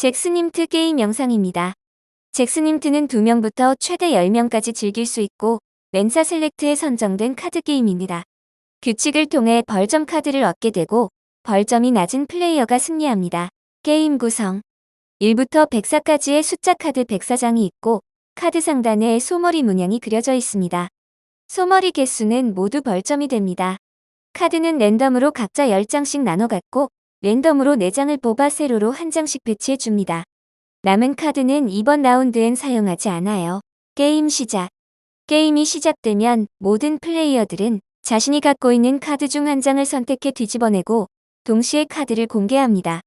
잭스님트 게임 영상입니다. 잭스님트는 2명부터 최대 10명까지 즐길 수 있고 렌사 셀렉트에 선정된 카드 게임입니다. 규칙을 통해 벌점 카드를 얻게 되고 벌점이 낮은 플레이어가 승리합니다. 게임 구성 1부터 104까지의 숫자 카드 104장이 있고 카드 상단에 소머리 문양이 그려져 있습니다. 소머리 개수는 모두 벌점이 됩니다. 카드는 랜덤으로 각자 10장씩 나눠 갖고 랜덤으로 4장을 뽑아 세로로 한 장씩 배치해 줍니다. 남은 카드는 이번 라운드엔 사용하지 않아요. 게임 시작. 게임이 시작되면 모든 플레이어들은 자신이 갖고 있는 카드 중 한 장을 선택해 뒤집어내고 동시에 카드를 공개합니다.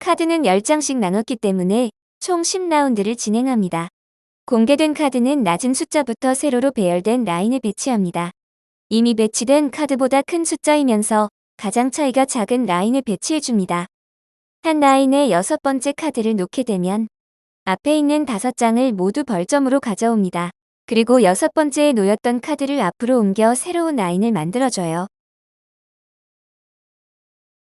카드는 10장씩 나눴기 때문에 총 10라운드를 진행합니다. 공개된 카드는 낮은 숫자부터 세로로 배열된 라인을 배치합니다. 이미 배치된 카드보다 큰 숫자이면서 가장 차이가 작은 라인을 배치해줍니다. 한 라인에 여섯 번째 카드를 놓게 되면 앞에 있는 다섯 장을 모두 벌점으로 가져옵니다. 그리고 여섯 번째에 놓였던 카드를 앞으로 옮겨 새로운 라인을 만들어줘요.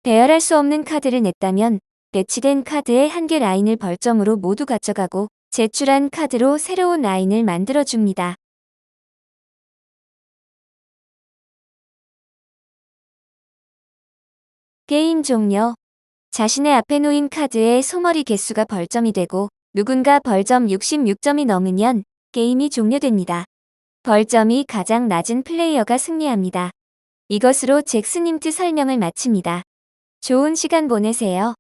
배열할 수 없는 카드를 냈다면 배치된 카드의 한 개 라인을 벌점으로 모두 가져가고 제출한 카드로 새로운 라인을 만들어줍니다. 게임 종료. 자신의 앞에 놓인 카드의 소머리 개수가 벌점이 되고 누군가 벌점 66점이 넘으면 게임이 종료됩니다. 벌점이 가장 낮은 플레이어가 승리합니다. 이것으로 잭스님트 설명을 마칩니다. 좋은 시간 보내세요.